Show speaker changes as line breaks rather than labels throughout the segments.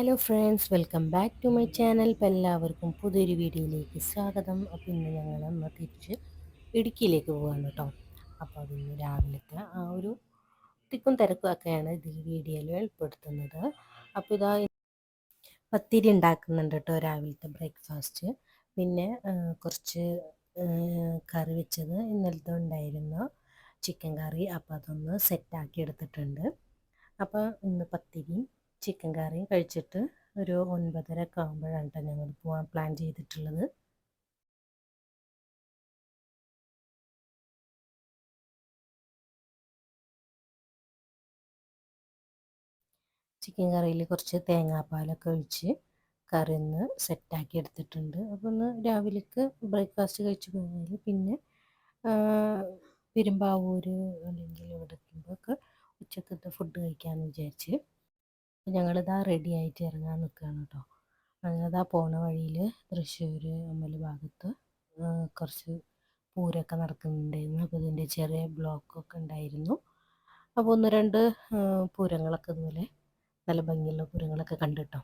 Hello friends welcome back to my channel ഇപ്പം എല്ലാവർക്കും പുതിയൊരു വീഡിയോയിലേക്ക് സ്വാഗതം. അപ്പോൾ ഇന്ന് ഞങ്ങൾ ഒന്ന് തിരിച്ച് ഇടുക്കിയിലേക്ക് പോകാണ് കേട്ടോ. അപ്പോൾ അതിന് രാവിലത്തെ ആ ഒരു തിക്കും തിരക്കും ഒക്കെയാണ് ഇതിൽ വീഡിയോയിൽ ഉൾപ്പെടുത്തുന്നത്. അപ്പോൾ ഇതാ പത്തിരി ഉണ്ടാക്കുന്നുണ്ട് കേട്ടോ രാവിലത്തെ ബ്രേക്ക്ഫാസ്റ്റ് പിന്നെ കുറച്ച് കറി വെച്ചത് ഇന്നലത്തെ ഉണ്ടായിരുന്നു. ചിക്കൻ കറി അപ്പോൾ അതൊന്ന് സെറ്റാക്കി എടുത്തിട്ടുണ്ട്. അപ്പോൾ ഇന്ന് പത്തിരിയും ചിക്കൻ കറിയും കഴിച്ചിട്ട് ഒരു ഒൻപതര ഒക്കെ ആകുമ്പോഴാണ് കേട്ടോ ഞങ്ങൾ പോകാൻ പ്ലാൻ ചെയ്തിട്ടുള്ളത്. ചിക്കൻ കറിയിൽ കുറച്ച് തേങ്ങാപ്പാലൊക്കെ ഒഴിച്ച് കറി ഒന്ന് സെറ്റാക്കി എടുത്തിട്ടുണ്ട്. അപ്പോൾ ഒന്ന് രാവിലേക്ക് ബ്രേക്ക്ഫാസ്റ്റ് കഴിച്ച് കഴിഞ്ഞാൽ പിന്നെ പെരുമ്പാവൂർ അല്ലെങ്കിൽ ഇവിടെ ഒക്കെ ഉച്ചക്കത്തെ ഫുഡ് കഴിക്കാമെന്ന് വിചാരിച്ച് ഞങ്ങളിതാ റെഡി ആയിട്ട് ഇറങ്ങാൻ നിൽക്കുകയാണ് കേട്ടോ ഞങ്ങളിതാ പോണ വഴിയിൽ തൃശ്ശൂർ അമ്പല ഭാഗത്ത് കുറച്ച് പൂരമൊക്കെ നടക്കുന്നുണ്ടായിരുന്നു. അപ്പോൾ ഇതിന്റെ ചെറിയ ബ്ലോക്കൊക്കെ ഉണ്ടായിരുന്നു. അപ്പോൾ ഒന്ന് രണ്ട് പൂരങ്ങളൊക്കെ ഇതുപോലെ നല്ല ഭംഗിയുള്ള പൂരങ്ങളൊക്കെ കണ്ടിട്ടോ.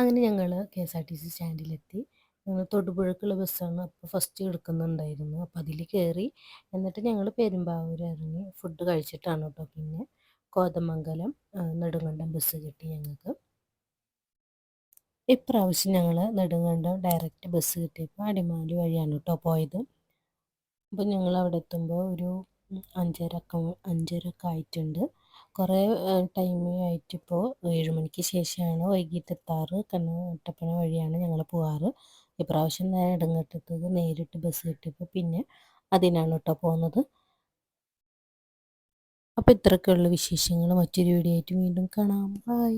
അങ്ങനെ ഞങ്ങൾ K S R T C സ്റ്റാൻഡിലെത്തി. ഞങ്ങൾ തൊടുപുഴക്കുള്ള ബസ്സാണ് അപ്പോൾ ഫസ്റ്റ് എടുക്കുന്നുണ്ടായിരുന്നു. അപ്പോൾ അതിൽ കയറി എന്നിട്ട് ഞങ്ങൾ പെരുമ്പാവൂർ ഇറങ്ങി ഫുഡ് കഴിച്ചിട്ടാണ് കേട്ടോ പിന്നെ കോതമംഗലം നെടുങ്കണ്ടം ബസ് കിട്ടി ഞങ്ങൾക്ക് ഇപ്രാവശ്യം ഞങ്ങൾ നെടുങ്കണ്ടം ഡയറക്റ്റ് ബസ് കിട്ടിയപ്പോൾ അടിമാലി വഴിയാണ് കേട്ടോ പോയത്. അപ്പോൾ ഞങ്ങൾ അവിടെ എത്തുമ്പോൾ ഒരു അഞ്ചരക്ക അഞ്ചരക്ക ആയിട്ടുണ്ട് കുറേ ടൈം ആയിട്ടിപ്പോൾ ഏഴ് മണിക്ക് ശേഷമാണ് വൈകിട്ട് എത്താറ് കട്ടപ്പന വഴിയാണ് ഞങ്ങൾ പോകാറ് ഇപ്രാവശ്യം നേരെ ഇടങ്ങട്ടത്തത് നേരിട്ട് ബസ് കിട്ടിയപ്പോൾ പിന്നെ അതിനാണ് കേട്ടോ പോകുന്നത് അപ്പോൾ ഇത്രയൊക്കെയുള്ള വിശേഷങ്ങൾ മറ്റൊരു വീഡിയോ ആയിട്ട് വീണ്ടും കാണാം. ബൈ